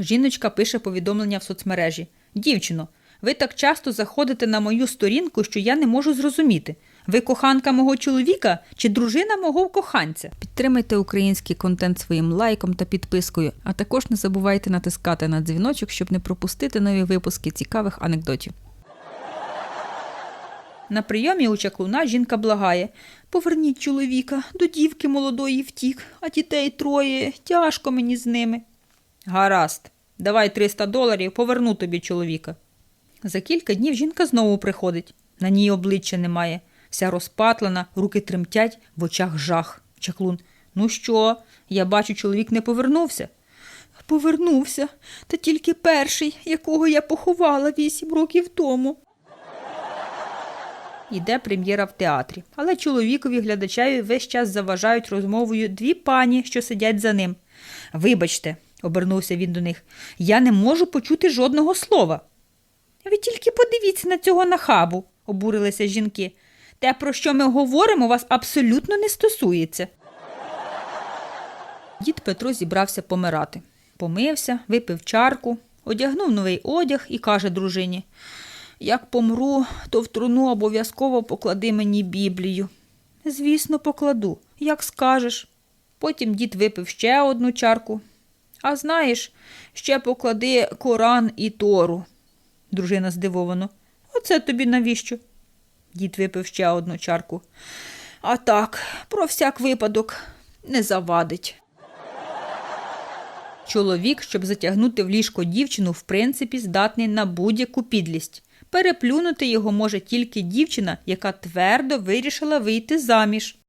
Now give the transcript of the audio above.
Жіночка пише повідомлення в соцмережі. Дівчино, ви так часто заходите на мою сторінку, що я не можу зрозуміти. Ви коханка мого чоловіка чи дружина мого коханця? Підтримайте український контент своїм лайком та підпискою, а також не забувайте натискати на дзвіночок, щоб не пропустити нові випуски цікавих анекдотів. На прийомі у чаклуна жінка благає Поверніть чоловіка, до дівки молодої втік, а дітей троє, тяжко мені з ними. Гаразд, давай 300 доларів, поверну тобі чоловіка. За кілька днів жінка знову приходить. На ній обличчя немає. Вся розпатлена, руки тремтять, в очах жах. Чаклун. Ну що, я бачу, чоловік не повернувся. Повернувся, та тільки перший, якого я поховала вісім років тому. Іде прем'єра в театрі, але чоловікові глядачеві весь час заважають розмовою дві пані, що сидять за ним. Вибачте, обернувся він до них, я не можу почути жодного слова. Ви тільки подивіться на цього нахабу, обурилися жінки. Те, про що ми говоримо, вас абсолютно не стосується. Дід Петро зібрався помирати. Помився, випив чарку, одягнув новий одяг і каже дружині Як помру, то в труну обов'язково поклади мені Біблію. Звісно, покладу, як скажеш. Потім дід випив ще одну чарку. А знаєш, ще поклади Коран і Тору. Дружина здивовано. Оце тобі навіщо? Дід випив ще одну чарку. А так, про всяк випадок не завадить. Чоловік, щоб затягнути в ліжко дівчину, в принципі, здатний на будь-яку підлість. Переплюнути його може тільки дівчина, яка твердо вирішила вийти заміж.